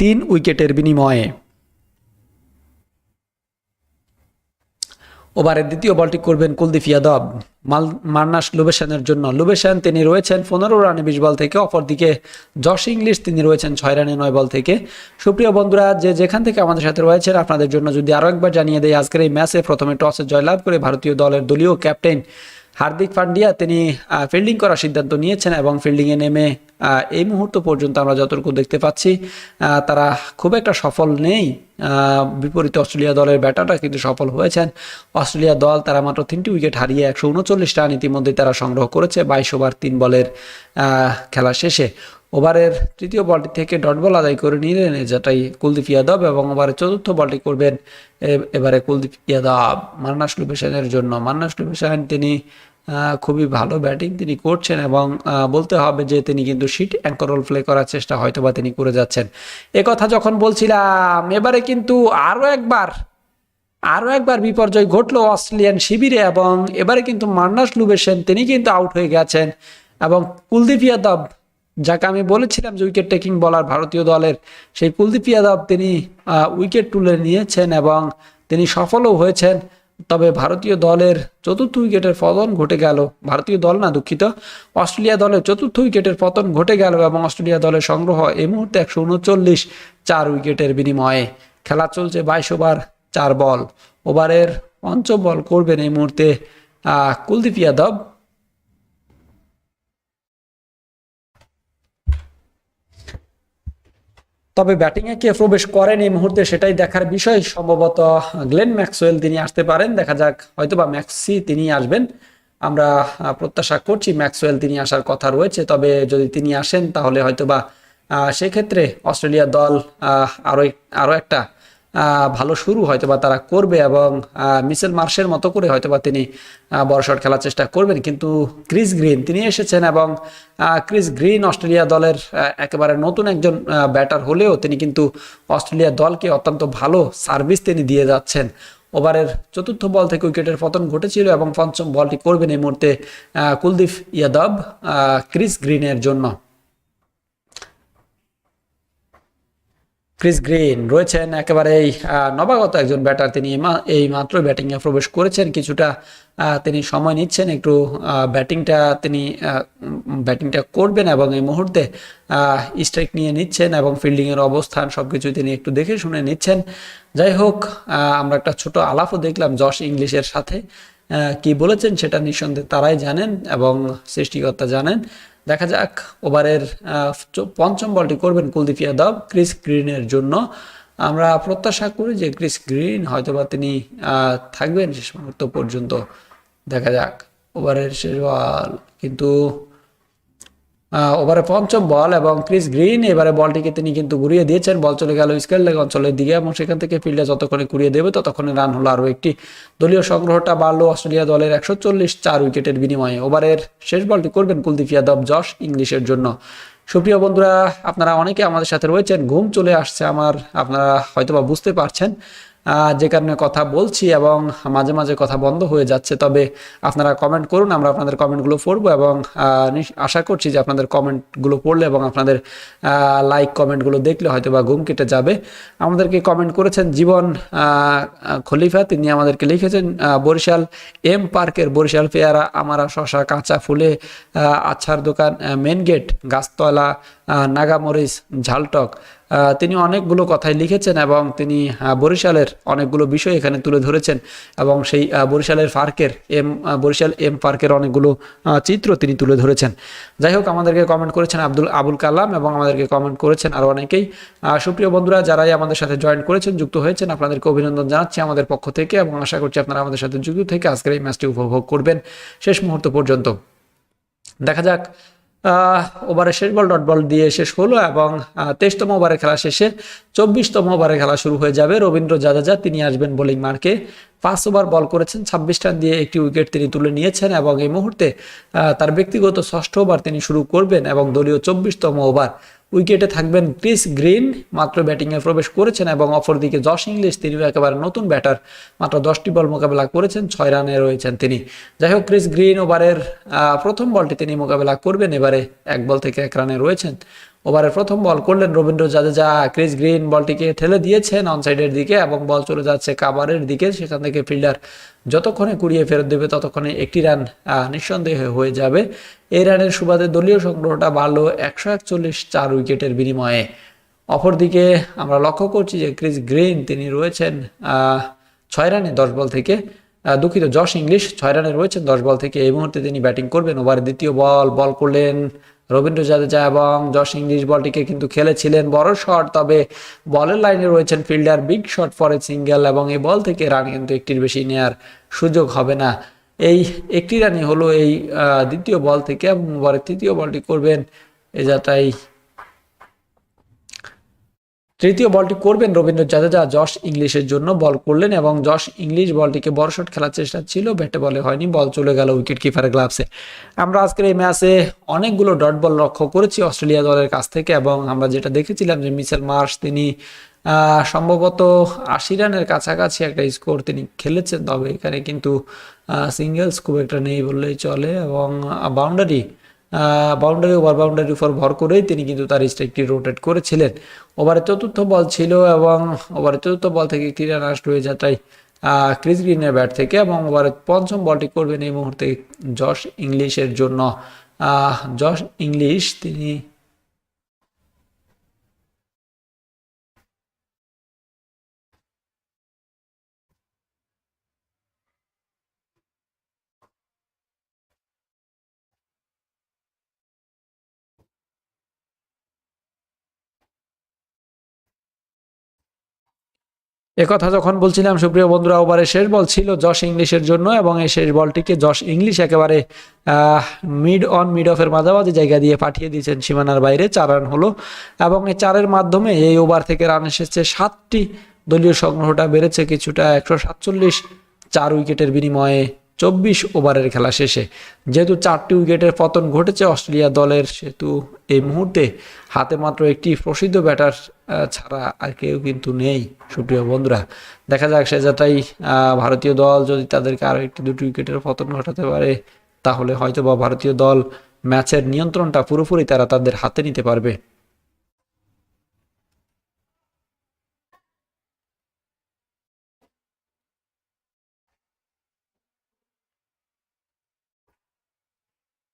তিন উইকেটের বিনিময়ে। ওভারের দ্বিতীয় বলটি করবেন কুলদীপ ইয়াদব মাল মার্নাস লুবেশানের জন্য। লুবেশান, তিনি রয়েছেন পনেরো রানে বিশ বল থেকে। অপরদিকে জশ ইংলিশ, তিনি রয়েছেন ছয় রানে নয় বল থেকে। সুপ্রিয় বন্ধুরা, যে যেখান থেকে আমাদের সাথে রয়েছেন, আপনাদের জন্য যদি আরও একবার জানিয়ে দেয় আজকের এই ম্যাচে প্রথমে টসে জয়লাভ করে ভারতীয় দলের দলীয় ক্যাপ্টেন হার্দিক পান্ডিয়া, তিনি ফিল্ডিং করার সিদ্ধান্ত নিয়েছেন এবং ফিল্ডিংয়ে নেমে এই মুহূর্ত পর্যন্ত আমরা যতটুকু দেখতে পাচ্ছি তারা খুব একটা সফল নেই। বিপরীতে অস্ট্রেলিয়া দলের ব্যাটাররা কিন্তু সফল হয়েছেন। অস্ট্রেলিয়া দল তারা মাত্র তিনটি উইকেট হারিয়ে একশো উনচল্লিশ রান ইতিমধ্যে তারা সংগ্রহ করেছে, বাইশ ওভার তিন বলের খেলা শেষে। ওভারের তৃতীয় বলটি থেকে ডট বল আদায় করে নিলেন যেটাই কুলদীপ ইয়াদব এবং ওভারের চতুর্থ বলটি করবেন এবারে কুলদীপ ইয়াদব। মান্নাস লুবেশানের জন্য। মান্নাস লুবেশান তিনি খুবই ভালো ব্যাটিং তিনি করছেন এবং বলতে হবে যে তিনি কিন্তু শিট অ্যাঙ্কর রোল প্লে করার চেষ্টা হয়তোবা তিনি করে যাচ্ছেন। এ কথা যখন বলছিলাম, এবারে কিন্তু আরও একবার আরও একবার বিপর্যয় ঘটলো অস্ট্রেলিয়ান শিবিরে এবং এবারে কিন্তু মান্নাস লুবেশেন তিনি কিন্তু আউট হয়ে গেছেন এবং কুলদীপ যাদব যাকে আমি বলেছিলাম যে উইকেট টেকিং বলার ভারতীয় দলের, সেই কুলদীপ যাদব তিনি উইকেট তুলে নিয়েছেন এবং তিনি সফলও হয়েছেন। তবে ভারতীয় দলের চতুর্থ উইকেটের পতন ঘটে গেল। ভারতীয় দল না দুঃখিত। অস্ট্রেলিয়া দলের চতুর্থ উইকেটের পতন ঘটে গেল এবং অস্ট্রেলিয়া দলের সংগ্রহ এই মুহূর্তে একশো উনচল্লিশ চার উইকেটের বিনিময়ে। খেলা চলছে বাইশ ওভার, চার বল। ওভারের পঞ্চম বল করবেন এই মুহূর্তে কুলদীপ যাদব। তবে ব্যাটিংয়ে কে প্রবেশ করেন এই মুহূর্তে সেটাই দেখার বিষয়। সম্ভবত গ্লেন ম্যাক্সওয়েল তিনি আসতে পারেন। দেখা যাক, হয়তোবা ম্যাক্সি তিনি আসবেন। আমরা প্রত্যাশা করছি ম্যাক্সওয়েল তিনি আসার কথা রয়েছে। তবে যদি তিনি আসেন, তাহলে হয়তোবা সেক্ষেত্রে অস্ট্রেলিয়া দল আরও আরও আরও একটা ভালো শুরু হয়তোবা তারা করবে এবং মিসেল মার্শের মতো করে হয়তোবা তিনি আহ, বড় শট খেলার চেষ্টা করবেন। কিন্তু ক্রিস গ্রিন তিনি এসেছেন এবং ক্রিস গ্রিন অস্ট্রেলিয়া দলের একেবারে নতুন একজন ব্যাটার হলেও তিনি কিন্তু অস্ট্রেলিয়া দলকে অত্যন্ত ভালো সার্ভিস তিনি দিয়ে যাচ্ছেন। ওভারের চতুর্থ বল থেকে উইকেটের পতন ঘটেছিল এবং পঞ্চম বলটি করবেন এই মুহূর্তে কুলদীপ ইয়াদব ক্রিস গ্রিনের জন্য। ক্রিস গ্রিন রয়েছেন একেবারেই নবাগত একজন ব্যাটার। তিনি এই মাত্র ব্যাটিংয়ে প্রবেশ করেছেন। কিছুটা তিনি সময় নিচ্ছেন একটু ব্যাটিংটা তিনি ব্যাটিংটা করবেন এবং এই মুহূর্তে স্ট্রাইক নিয়ে নিচ্ছেন এবং ফিল্ডিংয়ের অবস্থান সব কিছু তিনি একটু দেখে শুনে নিচ্ছেন। যাই হোক আমরা একটা ছোট আলাপও দেখলাম জশ ইংলিশের সাথে। কি বলেছেন সেটা নিঃসন্দেহে তারাই জানেন এবং সৃষ্টিকর্তা জানেন। দেখা যাক ওভারের পঞ্চম বলটি করবেন কুলদীপ যাদব ক্রিস গ্রিনের জন্য। আমরা প্রত্যাশা করি যে ক্রিস গ্রিন হয়তোবা তিনি থাকবেন শেষ মুহূর্ত পর্যন্ত। দেখা যাক ওভারের শেষ বল। কিন্তু ওভারে পঞ্চম বল এবং ক্রিস গ্রিন, এবারে বলটিকে তিনি কিন্তু ঘুরিয়ে দিয়েছেন। বল চলে গেল স্কেল অঞ্চলের দিকে এবং সেখান থেকে ফিল্ডে যতক্ষণে ঘুরিয়ে দেবে ততক্ষণে রান হলো আরও একটি। দলীয় সংগ্রহটা বাড়লো অস্ট্রেলিয়া দলের একশো চল্লিশ চার উইকেটের বিনিময়ে। ওভারের শেষ বলটি করবেন কুলদীপ যাদব জশ ইংলিশের জন্য। সুপ্রিয় বন্ধুরা, আপনারা অনেকে আমাদের সাথে রয়েছেন, ঘুম চলে আসছে আমার, আপনারা হয়তোবা বুঝতে পারছেন। যে কারণে কথা বলছি এবং মাঝে মাঝে কথা বন্ধ হয়ে যাচ্ছে, তবে আপনারা কমেন্ট করুন, আমরা আপনাদের কমেন্টগুলো পড়ব এবং আশা করছি যে আপনাদের কমেন্টগুলো পড়লে এবং আপনাদের লাইক কমেন্টগুলো দেখলে হয়তো বা ঘুম কেটে যাবে। আমাদেরকে কমেন্ট করেছেন জীবন খলিফা, তিনি আমাদেরকে লিখেছেন বরিশাল এম পার্কের বরিশাল পেয়ারা, আমারা শশা, কাঁচা ফুলে আচ্ছার দোকান মেন গেট গাছতলা নাগামরিচ ঝালটক তিনি অনেকগুলো কথাই লিখেছেন এবং তিনি বরিশালের অনেকগুলো বিষয় এখানে তুলে ধরেছেন এবং সেই বরিশালের পার্কের এম বরিশাল এম পার্কের অনেকগুলো চিত্র তিনি তুলে ধরেছেন। যাই হোক, আমাদেরকে কমেন্ট করেছেন আব্দুল, আবুল কালাম এবং আমাদেরকে কমেন্ট করেছেন আরও অনেকেই। সুপ্রিয় বন্ধুরা, যারাই আমাদের সাথে জয়েন করেছেন, যুক্ত হয়েছেন, আপনাদেরকে অভিনন্দন জানাচ্ছি আমাদের পক্ষ থেকে এবং আশা করছি আপনারা আমাদের সাথে যুক্ত থেকে আজকের এই ম্যাচটি উপভোগ করবেন। শেষ মুহূর্ত পর্যন্ত দেখা যাক ওভারের শেষ বল, ডট বল দিয়ে শেষ হলো এবং তেইশতম ওভারের খেলা শেষে চব্বিশতম ওভারে খেলা শুরু হয়ে যাবে। রবীন্দ্র জাদেজা, তিনি আসবেন বোলিং মার্কে। পাঁচ ওভার বল করেছেন, ছাব্বিশ রান দিয়ে একটি উইকেট তিনি তুলে নিয়েছেন এবং এই মুহূর্তে তার ব্যক্তিগত ষষ্ঠ ওভার তিনি শুরু করবেন এবং দলীয় চব্বিশতম ওভার উইকেটে থাকবেন ক্রিস গ্রিন, মাত্র ব্যাটিংয়ে প্রবেশ করেছেন এবং অপরদিকে জশ ইংলিশ, তিনিও একেবারে নতুন ব্যাটার মাত্র দশটি বল মোকাবেলা করেছেন, ছয় রানে রয়েছেন তিনি। যাই হোক, ক্রিস গ্রিন ওভারের প্রথম বলটি তিনি মোকাবেলা করবেন, এবারে এক বল থেকে এক রানে রয়েছেন। ওভারের প্রথম বল করলেন রবীন্দ্র জাদেজা। ক্রিস গ্রিন বলটিকে ঠেলে দিয়েছেন অনসাইডের দিকে এবং বল চলে যাচ্ছে কাভারের দিকে। সেখান থেকে ফিল্ডার যতক্ষণে কুড়িয়ে ফেরত দেবে ততক্ষণে একটি রান নিঃসন্দেহে হয়ে যাবে। এই রানের সুবাদে দলীয় সংগ্রহটা বাড়লো একশো একচল্লিশ চার উইকেটের বিনিময়ে। অপরদিকে আমরা লক্ষ্য করছি যে ক্রিস গ্রিন তিনি রয়েছেন ছয় রানে দশ বল থেকে দুঃখিত জশ ইংলিশ ছয় রানে রয়েছেন দশ বল থেকে। এই মুহূর্তে তিনি ব্যাটিং করবেন ওভারের দ্বিতীয় বল বল করলেন রবীন্দ্র জাদেজা এবং জশ ইংলিশ বলটিকে কিন্তু খেলেছিলেন, বড় শট, তবে বলের লাইনে রয়েছেন fielder big shot for single এবং এই বল থেকে রান কিন্তু একটির বেশি নেয়ার সুযোগ হবে না। এই একটি রানই হলো এই দ্বিতীয় বল থেকে এবং তৃতীয় বলটি করবেন এ যাত্রায় তৃতীয় বলটি করবেন রবীন্দ্র জাদেজা জশ ইংলিশের জন্য বল করলেন এবং জশ ইংলিশ বলটিকে বড় শট খেলার চেষ্টা ছিল, ব্যাটে বলে হয়নি, বল চলে গেল উইকেট কিপারের গ্লাভসে। আমরা আজকের এই ম্যাচে অনেকগুলো ডট বল লক্ষ্য করেছি অস্ট্রেলিয়া দলের কাছ থেকে এবং আমরা যেটা দেখেছিলাম যে মিসেল মার্শ তিনি সম্ভবত আশি রানের কাছাকাছি একটা স্কোর তিনি খেলেছেন, তবে এখানে কিন্তু সিঙ্গেলস খুব একটা নেই বললেই চলে এবং বাউন্ডারি বাউন্ডারি ওভার বাউন্ডারির উপর ভর করেই তিনি কিন্তু তার স্ট্রাইকটি রোটেট করেছিলেন। ওভারে চতুর্থ বল ছিল এবং ওভারে চতুর্থ বল থেকে একটি রান হয়ে যায় তাই ক্রিস গ্রিনের ব্যাট থেকে এবং ওভারে পঞ্চম বলটি করবেন এই মুহূর্তে জশ ইংলিশের জন্য। জশ ইংলিশ তিনি একথা যখন বলছিলাম, সুপ্রিয় বন্ধুরা ওভারে শেষ বল ছিল জশ ইংলিশের জন্য এবং এই শেষ বলটিকে জশ ইংলিশ একেবারে মিড অন মিড অফের মাঝামাঝি জায়গা দিয়ে পাঠিয়ে দিয়েছেন সীমানার বাইরে। চার রান হলো এবং এই চারের মাধ্যমে এই ওভার থেকে রান এসেছে সাতটি দলীয় সংগ্রহটা, বেড়েছে কিছুটা একশো সাতচল্লিশ চার উইকেটের বিনিময়ে চব্বিশ ওভারের খেলা শেষে। যেহেতু চারটি উইকেটের পতন ঘটেছে, অস্ট্রেলিয়া দলের সেহেতু এই মুহূর্তে হাতে মাত্র একটি প্রসিদ্ধ ব্যাটার ছাড়া আর কেউ কিন্তু নেই, সুপ্রিয় বন্ধুরা। দেখা যাক সে ভারতীয় দল যদি তাদেরকে আরও একটি দুটি উইকেটের পতন ঘটাতে পারে, তাহলে হয়তো বা ভারতীয় দল ম্যাচের নিয়ন্ত্রণটা পুরোপুরি তারা তাদের হাতে নিতে পারবে।